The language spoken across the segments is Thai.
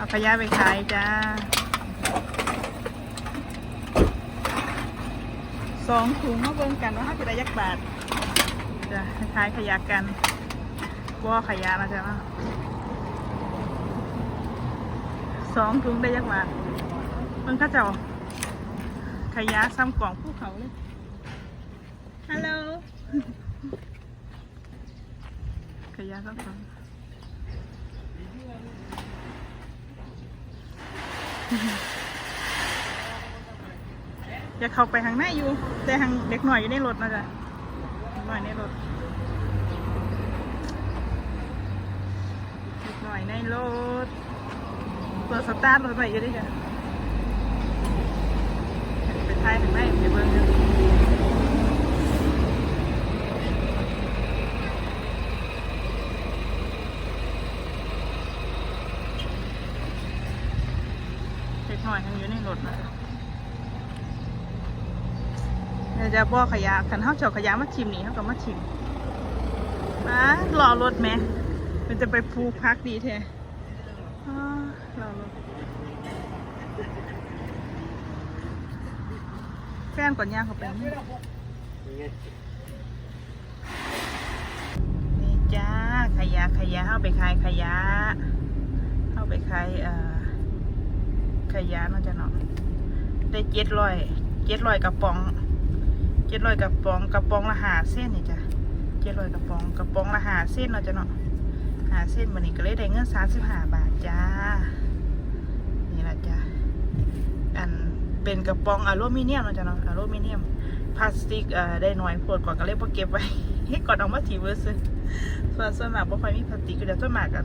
เอาขยะไปขายจ้าสองถุงมาเบิ่งกันว่าเขาจะได้ยักบาทจะขายขยะกันว่าขยะนะจ๊ะเนาะสองถุงได้ยักบาทเบิ่งเข้าเจ้าขยะซ้ำกล่องภูเขาเลยฮัลโหลขยะซ้ำกล่อง อย่าเข้าไปทางหน้าอยู่ แต่ทางเด็กหน่อยอยู่ในรถนะจ๊ะเด็กหน่อยในรถเด็กหน่อยในรถเปิดสตาร์ทรถไปอยู่ด้วยจ้ะไปท้ายถึงหน้าไปเบิ้งกันเด็ หน่อยทางอยู่ในรถนะเดี๋ยวจะบอขยะขันเท้าเจาะขยะมาชิมนี่เขาก็มาชิมมารอรถไหมมันจะไปภูพักดีแท้รอรถแฟนก่อนย่างเขาไปนี่นี่จ้าขยะขยะเข้าไปขายขยะเข้าไปขายเอ่อ ขยะเนาะจ้ะเนาะได้เจ็ดร้อยเจ็ดร้อยกระป๋องเจ็ดร้อยกระป๋องกระป๋องละหาเส้นนี่จ้ะเจ็ดร้อยกระป๋องกระป๋องละหาเส้นเนาะจ้ะเนาะหาเส้นวันนี้ก็เลยได้เงินสามสิบห้าบาทจ้านี่แหละจ้ะอันเป็นกระป๋องอลูมิเนียมเนาะจ้ะเนาะอลูมิเนียมพลาสติกเอ่อได้น่อยโพดก่อนก็เลยพอเก็บไว้ให้ก่อนเอามาถีเวอร์ซื้อส่วนส่วนมากบ่ค่อยมีพลาสติกอยู่แล้วส่วนมากกัน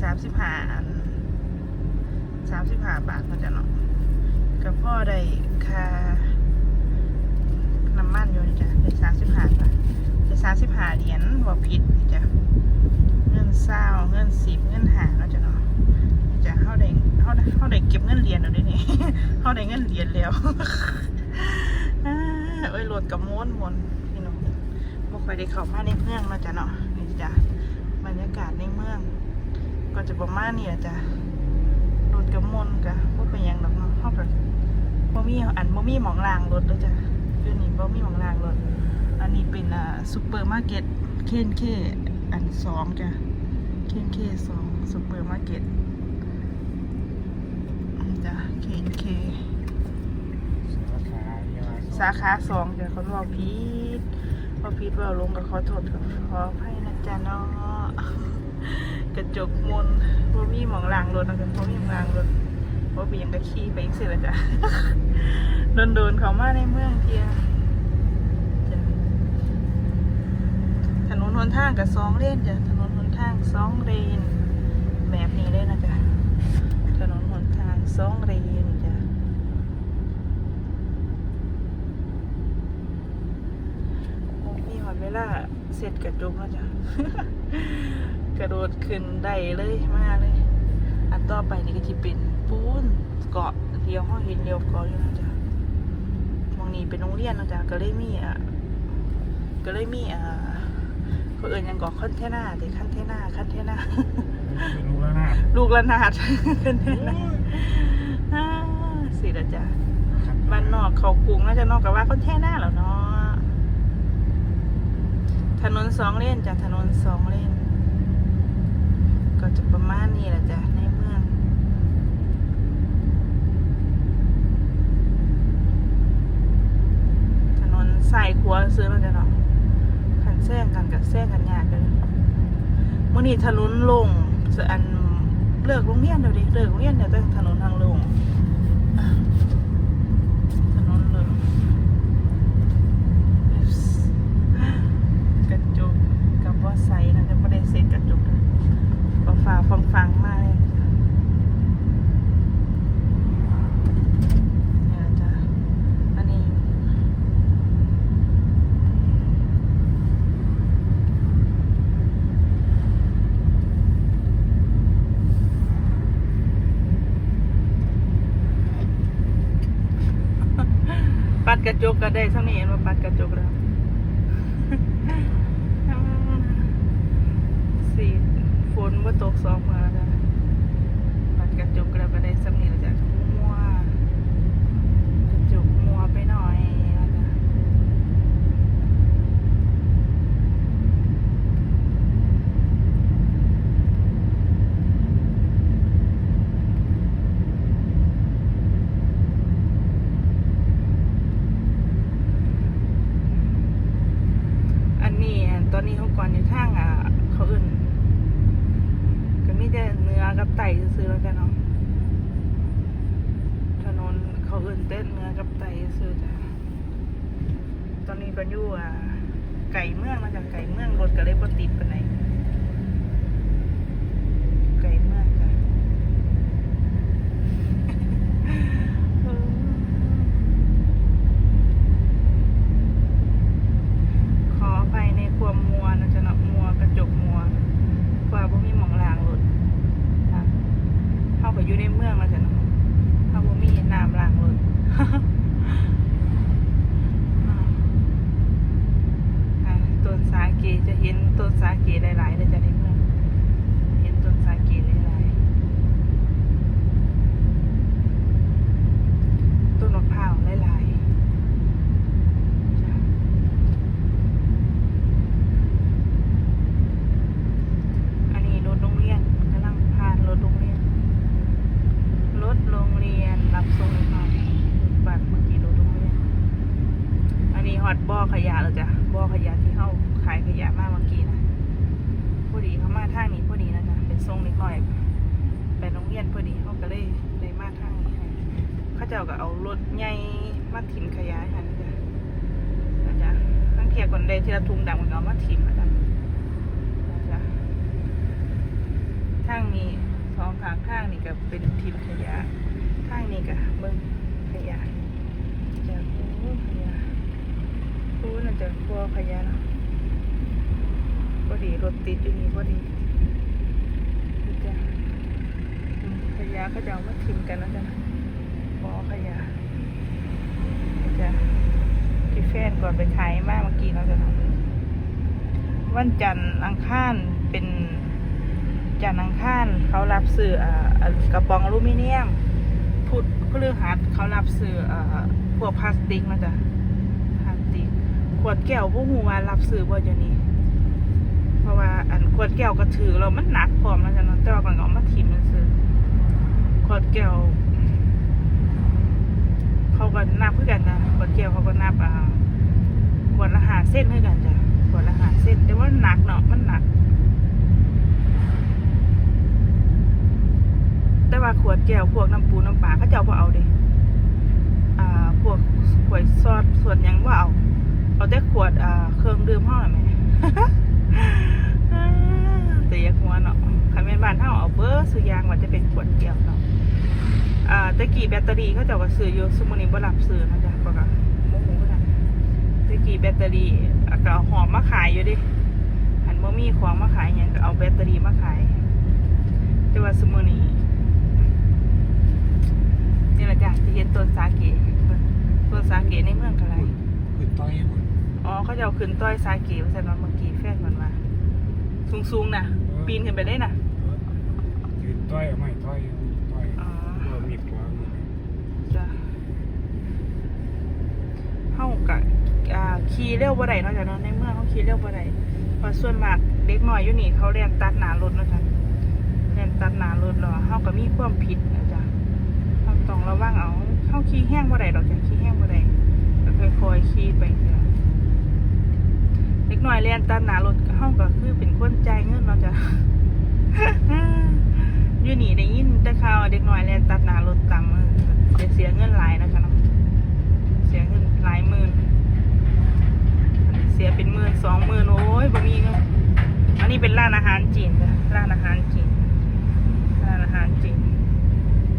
สามสิบห้าอันสามสิบห้าบาทเนาจะเนาะกับพ่อได้ค่าน้ำมันอยู่นี่จ้ะได้สามสิบห้าบาทได้สามสิบห้าเหรียญบ่ผิดนี่จ้ะเงินเศร้าเงินสิบเงินหาเนาะจ้ะเนาะจ้ะเขาได้เขาได้เขาได้เก็บเงินเหรียญเอาด้วยนี่เขาได้เงินเหรียญแล้วอ่าเอ้ยรถกับม้วนมวนพี่น้องบ่ค่อยได้เข้ามาในเมืองเนาะจ้ะเนาะนี่จ้ะบรรยากาศในเมือง จะประมาณนี้แหละจ้ะรถกับมนกะว่าเป็นหยังดอกเนาะเฮาก็บ่มีอันบ่มีหมองรางรถด้อจ้ะอยู่นี่บ่มีหมองรางรถ อันนี้เป็นอ่าซุปเปอร์มาร์เก็ตเคนเคอันสองจ้ะเคนเคสองซุปเปอร์มาร์เก็ตจ้ะเคนเคสาขาสองจ้ะเขาเว้าผิดเว้าผิดเว้าลงก็ขอโทษขออภัยนะจ๊ะเนาะ กระจกมนบ่มีหมองรางรถนะจ๊ะบ่มีหมองรางรถบ่เป็นหยังก็ขี่ไปจังซี่ล่ะจ้ะโดนๆเขามาในเมืองเที่ยะถนนหนทางกับสองเลนจ้ะถนนหนทางสองเลนแบบนี้เลยนะจ๊ะถนนหนทางสองเลนจ้ะโอ้มีหอดเวลาเสร็จกระจุกแล้วจ้ะ กระโดดขึ้นได้เลยมาเลย อันต่อไปนี่ก็จะเป็นปูนเกาะเดียวห้องเห็นเดียวเกาะอยู่นะจ๊ะมองนี้เป็นโรงเรียนนะจ๊ะก็เลยมีอะก็เลยมีอะเขาเอื่นหยังเกาะคอนเทน่าเด็กคันเทน่าคันเทน่ารู้แล้วนะลูกระนาดคันเทน่าอ่าสิละจ้ะบ้านนอกเขากรุงน่าจะนอกกับว่าคอนเทน่าแล้วเนาะถนนสองเลนจ้ะถนนสองเลน ก็จะประมาณนี้แหละจ้ะในเมืองถนนสายขัวซื้อมาจ้ะเนาะขันแซงกันกับแซงกันยากเลยมื่อนี้ถนนลงอันเลิกโรงเรียนเดี๋ยวดิเลิกโรงเรียนเดี๋ยวต้องถนนทางลงถนนลงกระจกกับว่าใสนะจะไม่ได้เซ็ตกระจกนะ ก็ฝ่าฟังฟังๆมาเลยเนี่ยจ้ะอันนี้ ปัด กระจกก็ได้ทั้งนี้เห็นว่าปัดกระจกแล้ว สีฝน นบ่ตกสองมาจ้ะปัดกระจุกแล้วก็ได้สำนีแล้วจ้ะมัวกระจุกมัวไปหน่อยนะจ้ะอันนี้อันตอนนี้เขาก่อนอยู่ทางอะ เขาอื่น ก็มีแต่เนื้อกับไตซื้อๆแล้วกันเนาะถนนเขาอื่นเต้นเนื้อกับไตซื้อจ้ะตอนนี้ ก็อยู่อะไก่เมืองมาจากไก่เมืองรถก็เลยบ่ติดปานไหนไก่เมืองจ้ะ เออขอไปในความมัวนะจ๊ะเนาะมัวกระจกมัวกว่าบ่มีหมองลางรถ ค่ะเข้าไปอยู่ในเมืองแล้วจ้ะเนาะเขาบ่มีน้ำล้างรถ อ่าอ่าต้นสาเกจะเห็นต้นสาเกหลายๆเลยจ้ะในเมือง เห็นต้นสาเกหลายๆต้นมะพร้าวหลายๆจ้ะอันนี้รถโรงเรียนกำลังผ่านรถโรงเรียน รถโรงเรียนรับส่งมาบัตรเมื่อกี้รถโรงเรียน อันนี้ฮอตบ่อขยะแล้วจ้ะบ่อขยะที่เขาขายขยะมาเมื่อกี้นะพอดีเขามาทางนี้พอดีนะจ๊ะเป็นทรงนิดหน่อยไปโรงเรียนพอดีเขาก็เลยได้มาทางนี้ให้เขาเจ้าก็เอารถใหญ่มาถิ่มขยะให้นะจ๊ะนะจ๊ะ ทั้งเทียก่อนได้ทีละทุงดำกันเอามาถิ่มนะจ๊ะทางนี้สองข้างข้างนี่ก็เป็นทิมขยะข้างนี้ก็เบิ้งขยะจะโอ้ขยะโอ้น่าจะกลัวขยะเนาะพอดีรถติดอยู่นี่พอดีดีจ้ะขยะก็จะเอามาทิมกันนะจ๊ะบ่อขยะนี่จ้ะ ที่แฟนก่อนไปขายมาเมื่อกี้เนาจะเนาะวันจันทร์อังคารเป็นจันทร์อังคารเขารับซื้ออ่อกระป๋องอลูมิเนียมพุทธพฤหัสเขารับซื้ออพวกพลาสติกนะจ๊ะพลาสติก ขวดแก้วพวกหูวารับซื้อบ่เดี๋ยวนี้ เพราะว่าอันขวดแก้วก็ถือเรามันหนักพร้อมแล้วจ้ะเนาะแต่ว่าก่อนเอามาถิ่มมันซื้อขวดแก้ว เขาก็นับเพื่อกันนะขวดแก้วเขาก็นับอ่าขวดละหาเส้นเพื่อกันจ้ะขวดละหาเส้น แต่ว่าหนักเนาะมันหนัก แต่ว่าขวดแก้วพวกน้ำปูน้ำปลาเขาเจ้าบ่เอาเด้อ่าพวกขวดซอสส่วนยังบ่าเอา เอาแต่ขวดอ่าเครื่องดื่มเฮาน่ะแหม่แต่อยาหัวเนาะคันแม่นบ้านเฮาเอาเบอร์ซื้อยางว่าจะเป็นขวดแก้วเนาะ อ่าตะกี้แบตเตอรี่เขาเจ้าก็ซื้ออยู่ซุมื้อนี้บ่รับซื้อนะจ๊ะก็ก็บ่ฮู้คือกันตะกี้แบตเตอรี่อะก็เอาหอมมาขายอยู่เดิหันบ่มีของมาขายหยังก็เอาแบตเตอรี่มาขายแต่ว่าซุมื้อนี้นี่แหละจ้ะที่เห็นต้นสาเกต้นสาเกในเมืองกันไรขึ้นต้อยหมดอ๋อเขาจะเอาขึ้นต้อยสาเกมาใส่มาเมื่อกี้แฟนมันมาสูงสูงๆนะปีนขึ้นไปได้นะขึ้นต้อยไม่ต้อยต้อย อ๋อ ก็มีกว่า จ้ะเฮากะอ่า ขี่เร็วบ่ได้เนาะจ้ะเนาะในเมืองเขาขี่เร็วบ่ได้เพราะส่วนมากเด็กน้อยอยู่นี่เขาเรียนตัดหนารถเนาะจ้ะเรียนตัดหนารถแล้วเฮาก็มีความผิดนะจ้ะเฮาต้องระวังเอาเฮาขี่แห้งบ่ได้ดอกจ้ะขี่แห้งบ่ได้ก็ค่อยๆขี่ไปเถอะเด็กน้อยเรียนตามหนารถเฮาก็คือเป็นคนใจเงินเนาะจ้ะอยู่นี่ได้ยินแต่ข่าวเด็กน้อยเรียนตัดหนารถตังมือจะเสียเงินหลายนะจ๊ะเนาะเสียเงินหลายหมื่นเสียเป็นหมื่นสองหมื่นโอ้ยบ่มีเงินอั นี้เป็นร้านอาหารจีนจ้ะร้านอาหารจีนร้านอาหารจีน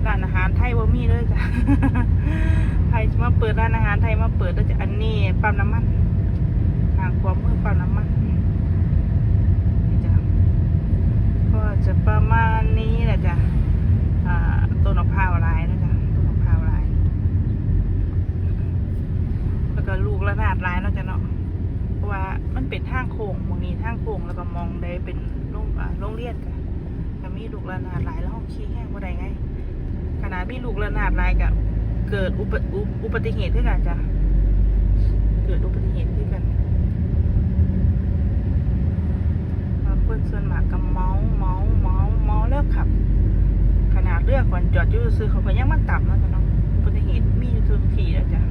ร้านอาหารไทยบ่มีเลยจ้ะไทยมาเปิดร้านอาหารไทยมาเปิดแล้วจ้ะอันนี้ปั๊มน้ำมันทางความมือปั๊มน้ำมันจ้ะก็จะประมาณนี้แหละจ้ะอ่าต้นมะพร้าวลายนะจ๊ะต้นมะพร้าวลายแล้วก็ลูกระนาดลายเนาะจ้ะเนาะ ว่ามันเป็นทางโค้งมองนี้ทางโค้งแล้วก็มองได้เป็นโรงอ่าโรงเรียนจ้ะลูกระนาดหลายแล้วห้องขี้แห้งบ่ได้ไงขนาดมีลูกระนาดหลายกับเกิดอุปอุปอุบัติเหตุขึ้นกันจ้ะเกิดอุบัติเหตุขึ้นกันบางคนส่วนมากก็เมาเมาเมาเมาแล้วขับ ขนาดเลือกก่อนจอดอยู่ซื้อเขาก็ยังมาต่ำแล้วจะเนาะอุบัติเหตุมีอยู่ทุกทีแล้วจ้ะ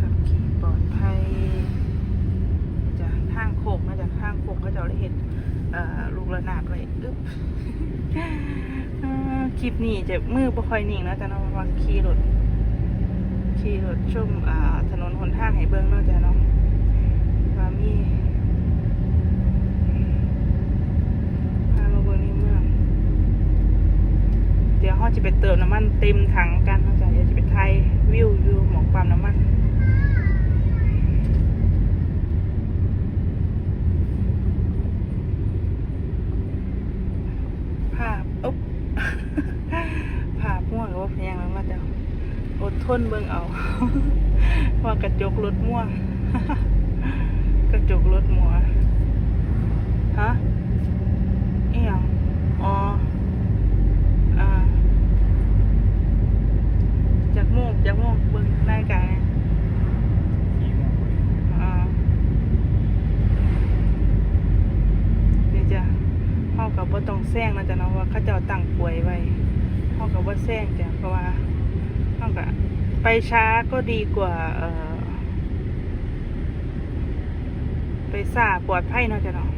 ขับขี่ปลอดภัย จ้างโค้งนะจ้ะทางโค้งก็จะได้เห็นลูกระนาดไว้อึ๊บเอ่อคลิปนี้จะมือบ่ค่อยนิ่งนะจะเนาะว่าขี่รถขี่รถชมอ่าถนนหนทางให้เบิ่งเนาะจ้ะเนาะว่ามีพามาเบิ่งในเมือเดี๋ยวเขาจะไปเติมน้ำมันเต็มถังกันเนาะจ้ะเดี๋ยวจะไปถ่ายวิวอยู่หมองปั๊มน้ำมัน ภาพอุ๊บ ภาพม่วงกับว่าเพลงแล้วมาเดี๋ยว อดทนเบิ่งเอา ว่ากระจกรถม่ว กระจกรถมัวฮะเอียงอ๋ออ่าจากโมกจากโมกเบิ่งรายการเนี่ยขี่มองไปอ่าเดี๋ยวจะเฮากับบ่ต้องแซงนะจ๊ะเนาะว่าเขาเจ้าตั้งป่วยไว้เฮากับบ่แซงจ้ะเพราะว่าเฮาก็ ไปช้าก็ดีกว่า เออไปซาปลอดภัยเนาะจ้ะเนาะ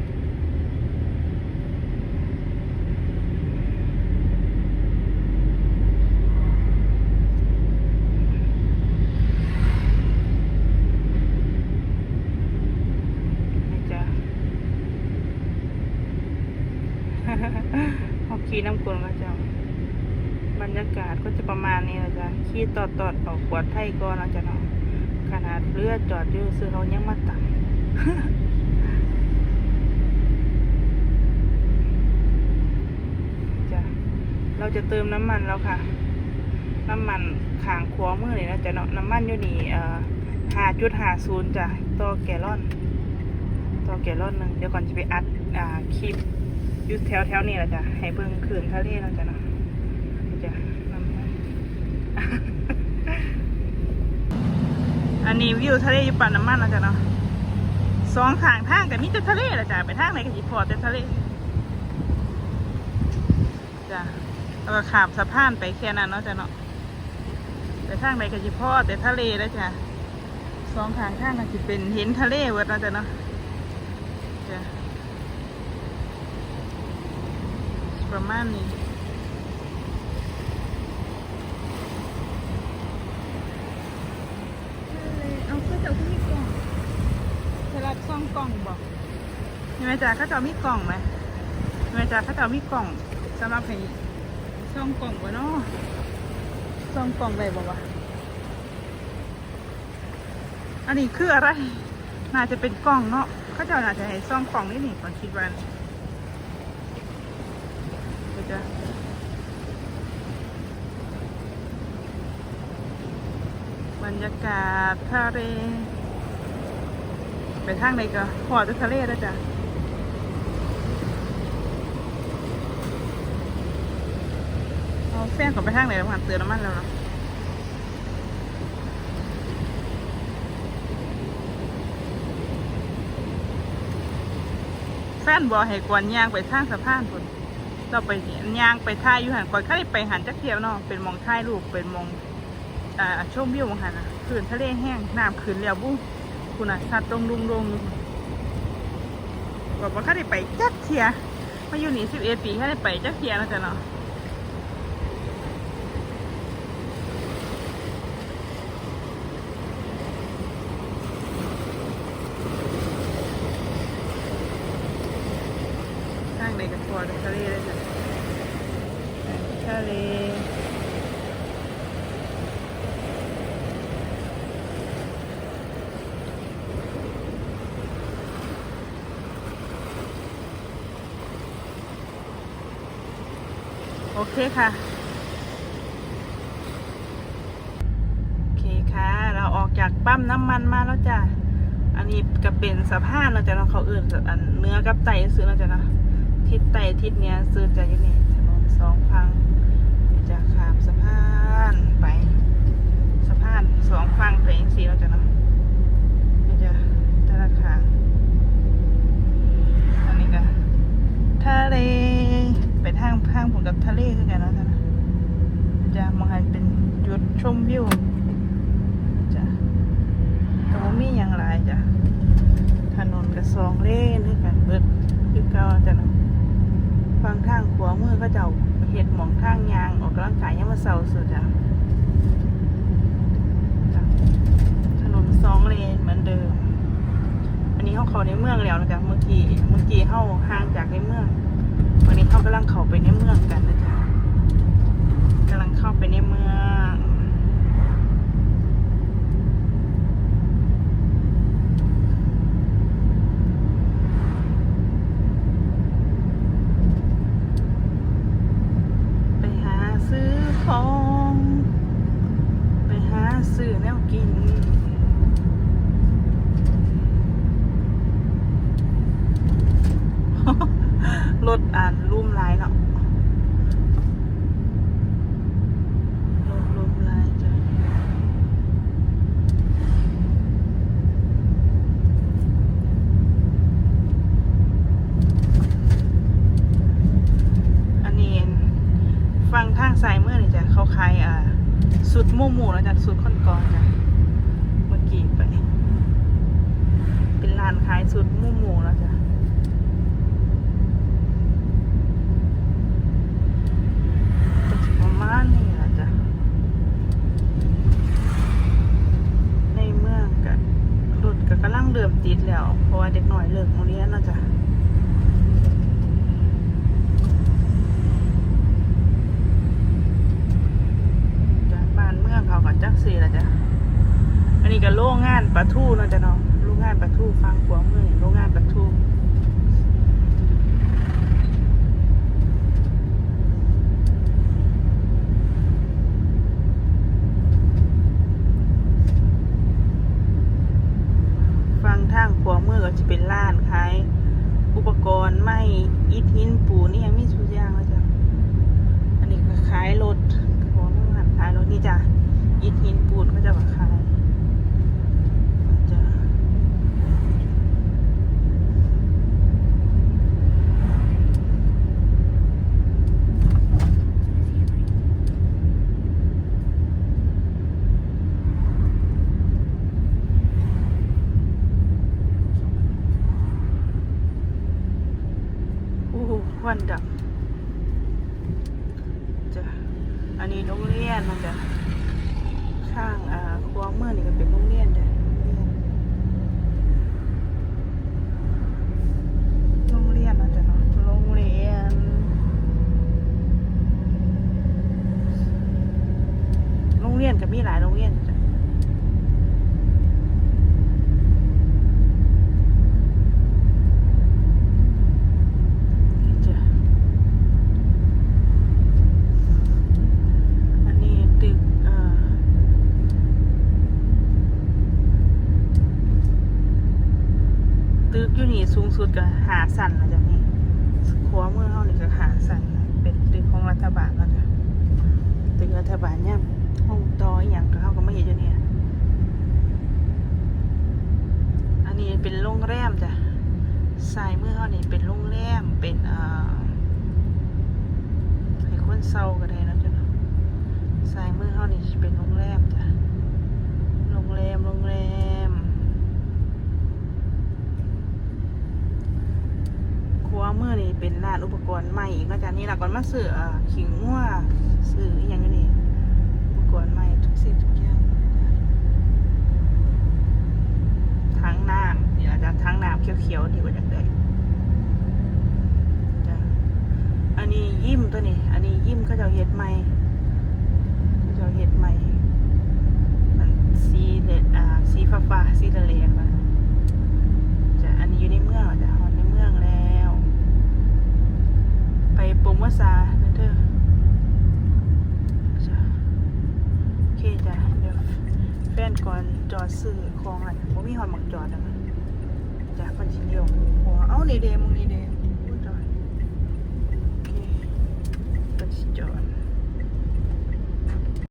นี่จ้ะพอขี่น้ำกลนก็จะ บรรยากาศก็จะประมาณนี้นะจ๊ะขี่ตอดตอดๆออกปลอดภัยก่อนนะจ๊ะเนาะขนาดเรือจอดอยู่ซื้อเขายังมาตังจ้ะเราจะเติมน้ำมันแล้วค่ะ น้ำมันขางขวามือนี่นะจ๊ะเนาะน้ำมันอยู่นี่เอ่อหาจุดห้าศูนย์จ้ะต่อแกลลอน ต่อแกลลอนหนึ่งเดี๋ยวก่อนจะไปอัดอ่าคลิปยู่แถวแถวๆนี้แหละจ้ะให้เบิ่งคืนทะเลแล้วจ้ะเนาะจ้ะนำมา อันนี้วิวทะเลอยู่ปั่นน้ำมันแล้วจ้ะเนาะสองทางทางแต่มีแต่ทะเลแหละจ้ะไปทางไหนก็สิพอแต่ทะเลจ้ะแล้วก็ขามสะพานไปแค่นั้นเนาะจ้ะเนาะไปทางไหนก็สิพอแต่ทะเลแล้วจ้ะสองทางทางก็สิเป็นเห็นทะเลเวิร์ดเนาะจ้ะเนาะจ้ะประมาณนี้เอาก็จะมีกล่องเวลาซ่ องกล่องบอกยังไงจ๊ะเขาจะมีกล่องไหมยังไงจ๊ะเขาจะมีกล่องสำหรับให้ซ่องกล่องวะเนาะซ่องกล่องได้บอกว่าอันนี้คืออะไร น่าจะเป็นกล่องเนาะเขาจะน่าจะให้ซ่องกล่องนี่นี่ก่อนคิดวันเดี๋ยวจะบรรยากาศทะเล ไปทางไหนก็พอจะทะเลแล้วจ้ะเอาแฟนของไปทางไหนแล้วผ่านเตือนน้ำมันแล้วเนาะแฟนบอกให้กวนยางไปทางสะพานคนเราไปยางไปท่ายอยู่หันก่อนข้าไปหันจักเที่ยวเนาะเป็นมองท่ายรูปเป็นมองอ่าชมวิวมองหันนะคืนทะเลแห้งน้ำคืนแล้วบุ้ง คุณอะสัตว์ตรงดุงดงบอกว่าข้าได้ไปจักเทียมาอยู่นี่สิบเอ็ดปีข้าได้ไปจักเทียแล้วจ้ะเนาะทางใดกันพอจะทะเลเลยจ้ะทะเลโอ เคค่ะ โอเคค่ะ เราออกจากปั๊มน้ำมันมาแล้วจ้ะ อันนี้ก็เป็นสะพานเราจะเราเขาเอื่นอันเนื้อกับไตซื้อเราจะนะทิศไตทิศเนี้ยซื้อจะยังไงพังผมกับทะเลคือกันนะจ๊ะจะมองหันเป็นจุดชมวิวจ้ะแต่ว่ามีอย่างไรจ้ะถนนกับสองเลนคือกันเบิดคือเก่าจ้ะเนาะฟังทางขวามือก็จะเอาเห็ดหมองทางยางออกกำลังกายยังมาเสาร์สุดจ้ะจ้ะถนนสองเลนเหมือนเดิม อันนี้เขาเข้าในเมือง แล้วจ๊ะเมื่อกี้เมื่อกี้เข้าห่างจากในเมือง วันนี้เขากำลังเข้าไปในเมืองกันนะจ๊ะกำลังเข้าไปในเมือง ไปหาซื้อของ ไปหาซื้อแนวกิน รถอ่านลุ่มลายเนาะรถลุ่มลายจ้ะอันนี้ฟังทางซ้ายมือนี่จ้ะเขาขายอ่าสุด หมู่หมู่แล้วจ้ะสุดคนกรจ้ะเมื่อกี้ไป เป็นร้านขายสุดหมู่หมู่แล้วจ้ะ ก็สิประมาณนี้ล่ะจ้ะ ในเมืองกับรถก็กำลังเริ่มติดแล้ว เพราะว่าเด็กหน่อยเลิกโรงเรียนแล้วจ้ะ จ้ะบ้านเมืองเขาก็จักสีละจ้ะ อันนี้ก็โรงงานปลาทูเนาะจ้ะเนาะโรงงานปลาทูฟังขวามือนี่โรงงานปลาทู ฟังทางขวามือก็จะเป็นร้านขายอุปกรณ์ไม้อิฐหินปูนนี่ยังมีทุกอย่างเลยจ้ะ อันนี้ก็ขายรถของโรงงานขายรถนี่ จ้ะอิฐหินปูนก็จะมาขายจ้ะอู้หูควันดำจ้ะ อันนี้โรงเรียนมันจะข้างอ่าครัวเมื่อนี่ก็เป็นโรงเรียนจ้ะโรงเรียนมันจะเนาะโรงเรียน โรงเรียนก็มีหลายโรงเรียนจ้ะนี่จ้ะ อันนี้ตึกเอ่อตึกอยู่นี่สูงสุดก็หาสันนะจ๊ะนี่ขวมือเฮานี่ก็หาสันนะเป็นตึกของรัฐบาลแล้วจ้ะตึกรัฐบาลเนี่ยห้องต่ออย่างก็เฮาก็ไม่เห็นอยู่เนี่ยอันนี้เป็นโรงแรมจ้ะสายมือเฮานี่เป็นโรงแรมเป็นเอ่อให้คนเศร้าก็ได้นะจ้ะเนาะสายมือเขานี่เป็นโรงแรมจ้ะโรงแรมโรงแรม ครัวมือนี่เป็นร้านอุปกรณ์ใหม่อีกแล้วจ้ะนี่หลักก่อนมาซื้อขิงงัวซื้ออย่างอยู่นี่อุปกรณ์ใหม่ทุกสิ่งทุกอย่างทั้งน้ำนี่อาจารย์ทั้งน้ำเขียวๆที่ว่าจากใดจ้ะอันนี้ยิ้มตัวนี้ อันนี้ยิ้มเขาเจะเฮ็ดใหม่เราเห็ดใหม่มันสีเด็ดอ่าสีฟ้าฟ้าๆสีทะเลนะจะอันนี้อยู่ในเมืองเหรอจะ ไปปงวาซาเด้อโอเคจ้ะเดี๋ยวแฟนก่อนจอดซื้อของอะผมมีหอนหมักจอดอะจ้ะคนชิ้นเดียวหัวเอ้านี่เดมึงนี่เดมจอดโอเคคนชิจอด